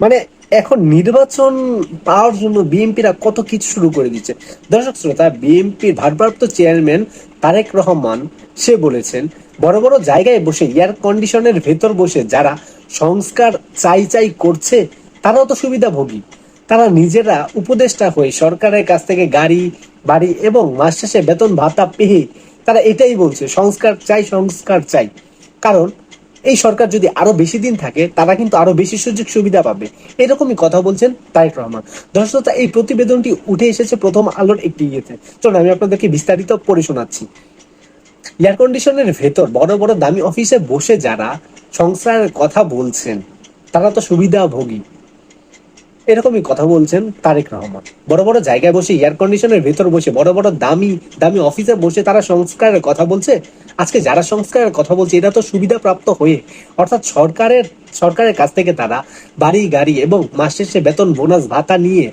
মানে এখন নির্বাচন পাওয়ার জন্য বিএনপিরা কত কিছু শুরু করে দিচ্ছে। দর্শক শ্রোতা, বিএনপির ভারপ্রাপ্ত চেয়ারম্যান তারেক রহমান, সে বলেছেন, বড় বড় জায়গায় বসে এয়ার কন্ডিশনের ভেতর বসে যারা সংস্কার চাই চাই করছে, তারাও তো সুবিধাভোগী। তারা নিজেরা উপদেষ্টা হয়ে সরকারের কাছ থেকে গাড়ি, বাড়ি এবং মাস শেষে বেতন ভাতা পেয়ে তারা এটাই বলছে, সংস্কার চাই সংস্কার চাই। কারণ এই সরকার যদি আরও বেশি দিন থাকে, তারা কিন্তু আরও বেশি সুযোগ সুবিধা পাবে। এরকমই কথা বলছেন তারেক রহমান। দর্শকতা এই প্রতিবেদনটি উঠে এসেছে প্রথম আলোর একটি ইয়েতে। চলুন, আমি আপনাদেরকে বিস্তারিত পড়ে শোনাচ্ছি। এয়ার কন্ডিশনের ভেতর বড় বড় দামি অফিসে বসে যারা সংস্থার কথা বলছেন, তারা তো সুবিধাভোগী। এরকমই কথা বলছেন তারেক রহমান। বড় বড় জায়গায় বসে এয়ার কন্ডিশনের ভেতর বসে, বড় বড় দামি দামি অফিসে বসে তারা সংস্কারের কথা বলছে। আজকে যারা সংস্কারের কথা বলছে এটা তো সুবিধা প্রাপ্ত হয়ে, অর্থাৎ সরকারের সরকারের কাছ থেকে তারা বাড়ি, গাড়ি এবং মাস শেষে বেতন, বোনাস, ভাতা নিয়ে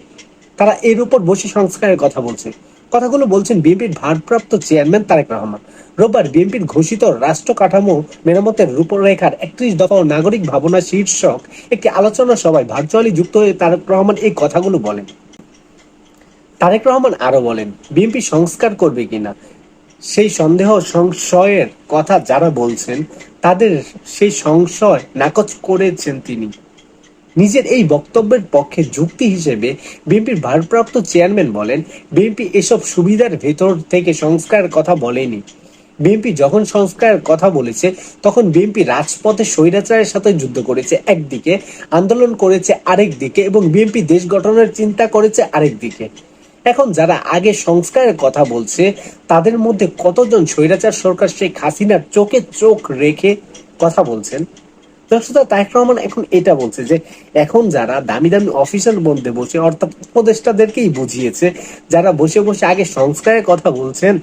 তারা এর উপর বসে সংস্কারের কথা বলছে। কথাগুলো বলছেন বিএনপির ভারপ্রাপ্ত চেয়ারম্যান তারেক রহমান। রোববার বিএনপির ঘোষিত রাষ্ট্র কাঠামো মেরামতের রূপরেখার একত্রিশ দফা নাগরিক ভাবনা শীর্ষক একটি আলোচনা সভায় ভার্চুয়ালি যুক্ত হয়ে তারেক রহমান এই কথাগুলো বলেন। তারেক রহমান আরও বলেন, বিএনপি সংস্কার করবে কিনা, সেই সন্দেহ সংশয়ের কথা যারা বলছেন, তাদের সেই সংশয় নাকচ করেছেন তিনি। নিজের এই বক্তব্যের পক্ষে যুক্তি হিসেবে বিএনপির ভারপ্রাপ্ত চেয়ারম্যান বলেন, বিএনপি এসব সুবিধার ভেতর থেকে সংস্কারের কথা বলেনি। বিএনপি যখন সংস্কারের কথা বলেছে, তখন বিএনপি রাজপথে স্বৈরাচারের সাথে যুদ্ধ করেছে একদিকে, আন্দোলন করেছে আরেক দিকে এবং বিএনপি দেশ গঠনের চিন্তা করেছে আরেক দিকে এখন যারা আগে সংস্কারের কথা বলছে, তাদের মধ্যে কতজন স্বৈরাচার সরকার শেখ হাসিনার চোখে চোখ রেখে কথা বলছেন? দর্শকরা তাইক রহমান এখন এটা বলছে যে এখন যারা দামি দামি অফিসার মধ্যে বসে, অর্থাৎ উপদেষ্টাদেরকেই বুঝিয়েছে, যারা বসে বসে আগে সংস্কারের কথা বলছেন,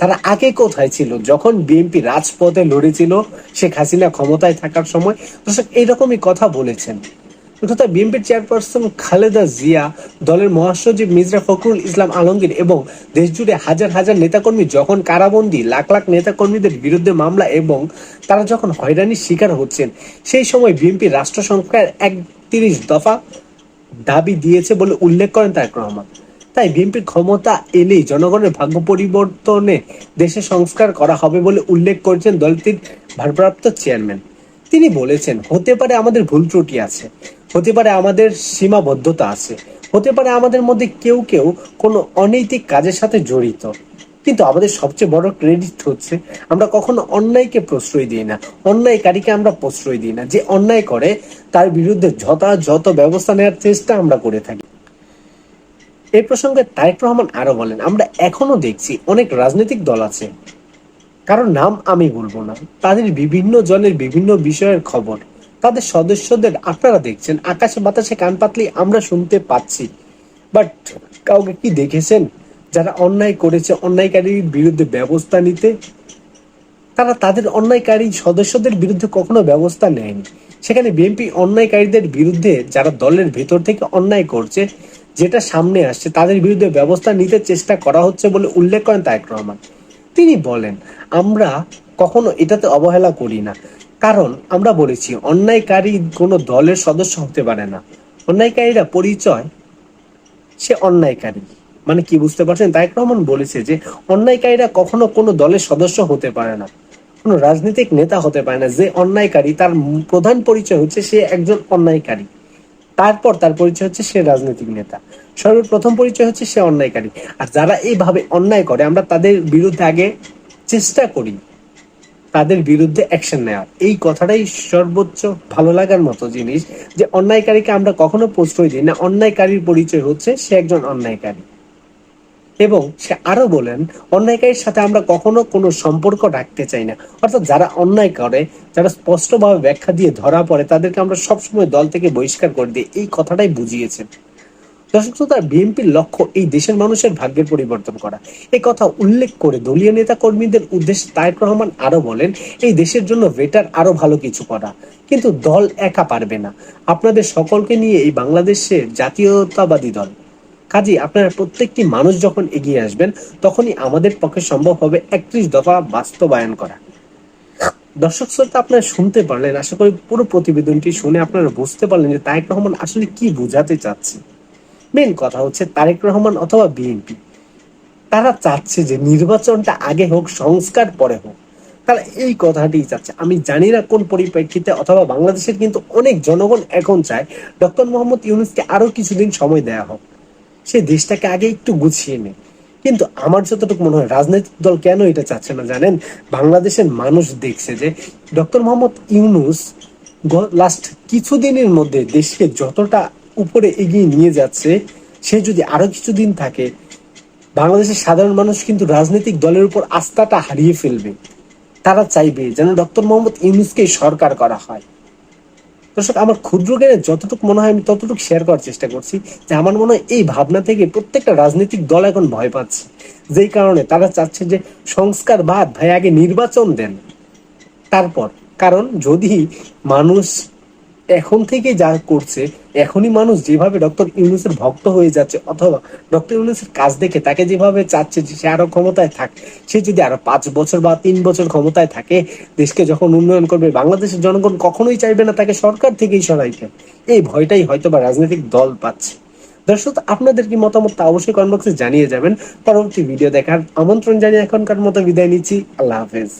তারা আগে কোথায় ছিল? যখন বিএনপি রাজপথে লড়েছিল শেখ হাসিনা ক্ষমতায় থাকার সময়, দর্শক, এইরকমই কথা বলেছেন। তথা বিএনপির চেয়ারপারসন খালেদা জিয়া, দলের মহাসচিব মির্জা ফখরুল ইসলাম আলমগীর এবং দেশজুড়ে হাজার হাজার নেতাকর্মী যখন কারাবন্দী, লাখ লাখ নেতাকর্মীদের বিরুদ্ধে মামলা এবং তারা যখন হয়রানির শিকার হচ্ছেন, সেই সময় বিএনপি রাষ্ট্র সংস্কার একত্রিশ দফা দাবি দিয়েছে বলে উল্লেখ করেন তারেক রহমান। তাই বিএনপির ক্ষমতা এলেই জনগণের ভাগ্য পরিবর্তনে দেশে সংস্কার করা হবে বলে উল্লেখ করেছেন দলটির ভারপ্রাপ্ত চেয়ারম্যান। তিনি বলেছেন, হতে পারে আমাদের ভুল ত্রুটি আছে, হতে পারে আমাদের সীমাবদ্ধতা আছে, হতে পারে আমাদের মধ্যে কেউ কেউ কোনো অনৈতিক কাজের সাথে জড়িত। কিন্তু আমাদের সবচেয়ে বড় ক্রেডিট হচ্ছে, আমরা কখনো অন্যায়কে প্রশ্রয় দিই না, অন্যায়কারীকে আমরা প্রশ্রয় দিই না। যে অন্যায় করে, তার বিরুদ্ধে যথাযথ ব্যবস্থা নেওয়ার চেষ্টা আমরা করে থাকি। এই প্রসঙ্গে তারেক রহমান আরও বলেন, আমরা এখনও দেখছি অনেক রাজনৈতিক দল আছে কারণ নাম আমি বলব না। তাদের বিভিন্ন জনের বিভিন্ন বিষয়ের খবর। তাদের সদস্যদের আপনারা দেখছেন, আকাশে বাতাসে কান পাতলি আমরা শুনতে পাচ্ছি। বাট কাউকে কি দেখেছেন? যারা অন্যায় করেছে, অন্যায়কারীর বিরুদ্ধে ব্যবস্থা নিতে। তারা তাদের অন্যায়কারী সদস্যদের বিরুদ্ধে কখনো ব্যবস্থা নেয়নি। সেখানে বিএনপি অন্যায়কারীদের বিরুদ্ধে যারা দলের ভেতর থেকে অন্যায় করছে, যেটা সামনে আসছে, তাদের বিরুদ্ধে ব্যবস্থা নিতে চেষ্টা করা হচ্ছে বলে উল্লেখ করেন তারেক রহমান। তিনি বলেন, আমরা কখনো এটাতে অবহেলা করি না। কারণ আমরা বলেছি, অন্যায়কারী কোনো দলের সদস্য হতে পারে না। অন্যায়কারীরা পরিচয়, সে অন্যায়কারী। মানে কি বুঝতে পারছেন? তারেক রহমান বলেছে যে, অন্যায়কারীরা কখনো কোনো দলের সদস্য হতে পারে না। কোনো রাজনৈতিক নেতা হতে পারে না। যে অন্যায়কারী, তার প্রধান পরিচয় হচ্ছে সে একজন অন্যায়কারী। তারপর তার পরিচয় হচ্ছে সে রাজনৈতিক নেতা। সর্বপ্রথম পরিচয় হচ্ছে সে অন্যায়কারী। আর যারা এইভাবে অন্যায় করে, আমরা তাদের বিরুদ্ধে আগে চেষ্টা করি তাদের বিরুদ্ধে অ্যাকশন নেওয়ার। এই কথাটাই সর্বোচ্চ ভালো লাগার মতো জিনিস যে অন্যায়কারীকে আমরা কখনো প্রশ্রয় দিই না। অন্যায়কারীর পরিচয় হচ্ছে সে একজন অন্যায়কারী। এবং সে আরও বলেন, অন্যায়কারীর সাথে আমরা কখনো কোনো সম্পর্ক রাখতে চাই না। অর্থাৎ যারা অন্যায় করে, যারা স্পষ্টভাবে ব্যাখ্যা দিয়ে ধরা পড়ে, তাদেরকে আমরা সবসময় দল থেকে বহিষ্কার করে দিই এই কথাটাই বুঝিয়েছেন। দর্শক শ্রোতা, বিএনপির লক্ষ্য এই দেশের মানুষের ভাগ্যের পরিবর্তন করা। এই কথা উল্লেখ করে দলীয় নেতা কর্মীদের উদ্দেশ্যে তারেক রহমান আরও বলেন, এই দেশের জন্য বেটার আরও ভালো কিছু করা। কিন্তু দল একা পারবে না। আপনাদের সকলকে নিয়ে এই বাংলাদেশে জাতীয়তাবাদী দল। কাজে আপনারা প্রত্যেকটি মানুষ যখন এগিয়ে আসবেন, তখনই আমাদের পক্ষে সম্ভব হবে একত্রিশ দফা বাস্তবায়ন করা। দর্শক শ্রোতা, আপনারা শুনতে পারলেন, আশা করি পুরো প্রতিবেদনটি শুনে আপনারা বুঝতে পারলেন যে তারেক রহমান আসলে কি বোঝাতে চাচ্ছে। মেন কথা হচ্ছে তারেক রহমান অথবা বিএনপি। তারা চাচ্ছে যে নির্বাচনটা আগে হোক, সংস্কার পরে হোক। তারা এই কথাটি চাচ্ছে। আমি জানি না কোন পরিপ্রেক্ষিতে অথবা বাংলাদেশের কিন্তু অনেক জনগণ এখন চায়, ডক্টর মোহাম্মদ ইউনুসকে আরও কিছুদিন সময় দেয়া হোক। সে দেশটাকে আগে একটু গুছিয়ে নেয় কিন্তু আমার যতটুকু মনে হয়, রাজনৈতিক দল কেন এটা চাচ্ছে না জানেন? বাংলাদেশের মানুষ দেখছে যে, ডক্টর মোহাম্মদ ইউনুস লাস্ট কিছুদিনের মধ্যে দেশকে যতটা উপরে এগিয়ে নিয়ে যাচ্ছে, সে যদি আরও কিছুদিন থাকে, বাংলাদেশের সাধারণ মানুষ কিন্তু রাজনৈতিক দলের উপর আস্থাটা হারিয়ে ফেলবে। তারা চাইবে যেন ডক্টর মোহাম্মদ ইউনুসকে সরকার করা হয়। দর্শক, আমার ক্ষুদ্র জ্ঞানে যতটুকু মনে হয় আমি ততটুকু শেয়ার করার চেষ্টা করছি যে আমার মনে হয় এই ভাবনা থেকে প্রত্যেকটা রাজনৈতিক দল এখন ভয় পাচ্ছে। যেই কারণে তারা চাচ্ছে যে সংস্কার বাদ ভাই আগে নির্বাচন দেন। তারপর, কারণ যদি মানুষ এখন থেকে যা করছে, এখনই মানুষ যেভাবে ডক্টর ইউনুসের ভক্ত হয়ে যাচ্ছে অথবা ডক্টর ইউনুসের কাজ দেখে তাকে যেভাবে চাচ্ছে যে সে আরও ক্ষমতায় থাক, সে যদি আরও পাঁচ বছর বা তিন বছর ক্ষমতায় থাকে, দেশকে যখন উন্নয়ন করবে, বাংলাদেশের জনগণ কখনোই চাইবে না তাকে সরকার থেকেই সরাইতে। এই ভয়টাই হয়তো বা রাজনৈতিক দল পাচ্ছে। দর্শক, আপনাদের কি মতামত তা অবশ্যই কমেন্ট বক্সে জানিয়ে যাবেন। পরবর্তী ভিডিও দেখার আমন্ত্রণ জানিয়ে এখনকার মতো বিদায় নিচ্ছি। আল্লাহ হাফেজ।